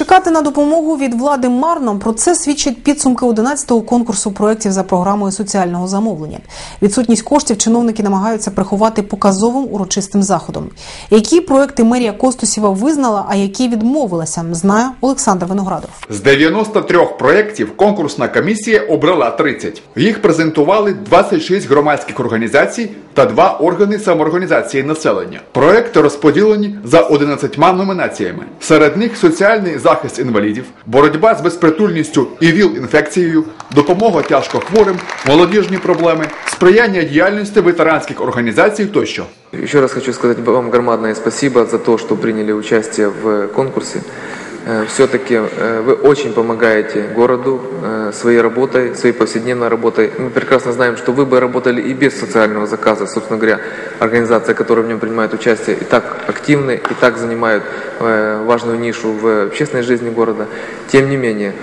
Чекати на допомогу від влади марно. Про це свідчать підсумки 11-го конкурсу проєктів за програмою соціального замовлення. Відсутність коштів чиновники намагаються приховати показовим урочистим заходом. Які проекти мерія Костусєва визнала, а які відмовилася, знає Олександр Виноградов. З 93 проєктів конкурсна комісія обрала 30. Їх презентували 26 громадських організацій та два органи самоорганізації населення. Проекти розподілені за 11 номінаціями. Серед них соціальний захист інвалідів, боротьба з безпритульністю і ВІЛ-інфекцією, допомога тяжкохворим, молодіжні проблеми, сприяння діяльності ветеранських організацій тощо. Еще раз хочу сказать вам громадное спасибо за то, что приняли участие в конкурсе. Все-таки вы очень помогаете городу э, своей работой, своей повседневной работой. Мы прекрасно знаем, что вы бы работали и без социального заказа. Собственно говоря, организация, которая в нем принимает участие, и так активны, и так занимают э, важную нишу в общественной жизни города. Тем не менее,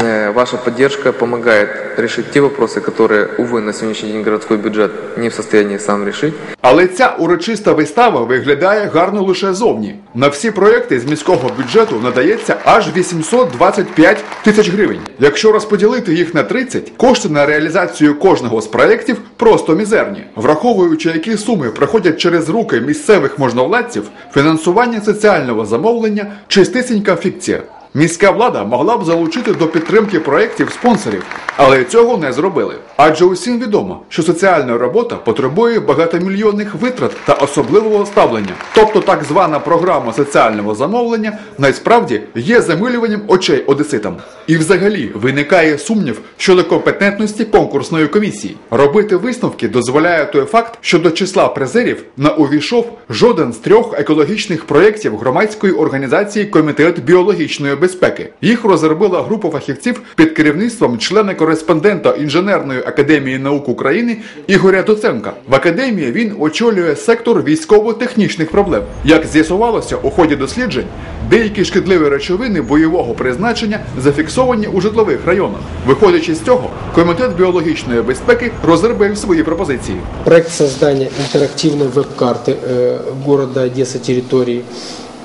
э, ваша поддержка помогает решить те вопросы, которые, увы, на сегодняшний день городской бюджет не в состоянии сам решить. Але ця урочиста вистава виглядає гарно лише зовні. На всі проекти з міського бюджету надається аж 825 тисяч гривень. Якщо розподілити їх на 30, кошти на реалізацію кожного з проєктів просто мізерні. Враховуючи, які суми проходять через руки місцевих можновладців, фінансування соціального замовлення чистисінька фікція. Міська влада могла б залучити до підтримки проєктів спонсорів, але цього не зробили. Адже усім відомо, що соціальна робота потребує багатомільйонних витрат та особливого ставлення. Тобто так звана програма соціального замовлення насправді є замилюванням очей одеситам. І взагалі виникає сумнів щодо компетентності конкурсної комісії. Робити висновки дозволяє той факт, що до числа призерів не увійшов жоден з трьох екологічних проєктів громадської організації Комітет біологічної безпеки. Їх розробила група фахівців під керівництвом члена-кореспондента інженерної академії наук України Ігоря Доценка. В академії він очолює сектор військово-технічних проблем. Як з'ясувалося у ході досліджень, деякі шкідливі речовини бойового призначення зафіксовані у житлових районах. Виходячи з цього, комітет біологічної безпеки розробив свої пропозиції. Проект создания интерактивной веб-карты э, города Одесса территории м,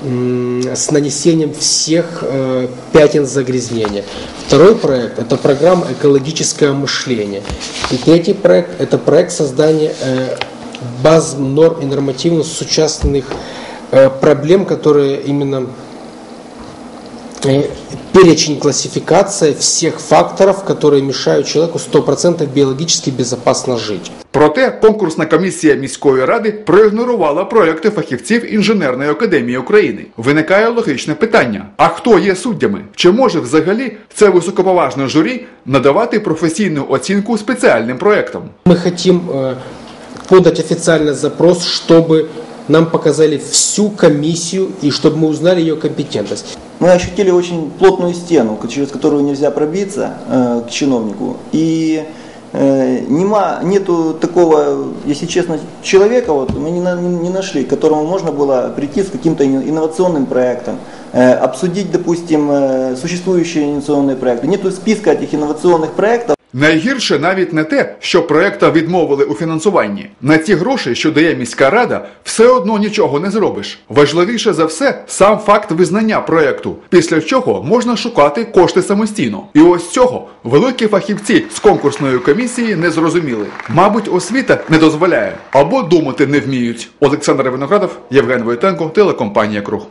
с нанесением всех э, пятен загрязнения. Второй проект – это программа «Экологическое мышление». И третий проект – это проект создания э, баз норм и нормативно сучаственных э, проблем, которые именно перечень классификация всех факторов, которые мешают человеку 100% биологически безопасно жить. Проте конкурсна комісія міської ради проігнорувала проекти фахівців інженерної академії України. Виникає логічне питання: а хто є суддями? Чи може взагалі це високоповажне журі надавати професійну оцінку спеціальним проектам? Мы хотим э, подать официальный запрос, чтобы нам показали всю комиссию и чтобы мы узнали ее компетентность. Мы ощутили очень плотную стену, через которую нельзя пробиться э, к чиновнику. И э, нема, нету такого, если честно, человека, вот, мы не, не нашли, к которому можно было прийти с каким-то ин- инновационным проектом, э, обсудить, допустим, э, существующие инновационные проекты. Нету списка этих инновационных проектов. Найгірше навіть не те, що проекта відмовили у фінансуванні. На ті гроші, що дає міська рада, все одно нічого не зробиш. Важливіше за все сам факт визнання проекту, після чого можна шукати кошти самостійно. І ось цього великі фахівці з конкурсної комісії не зрозуміли. Мабуть, освіта не дозволяє або думати не вміють. Олександр Виноградов, Євген Войтенко, телекомпанія Круг.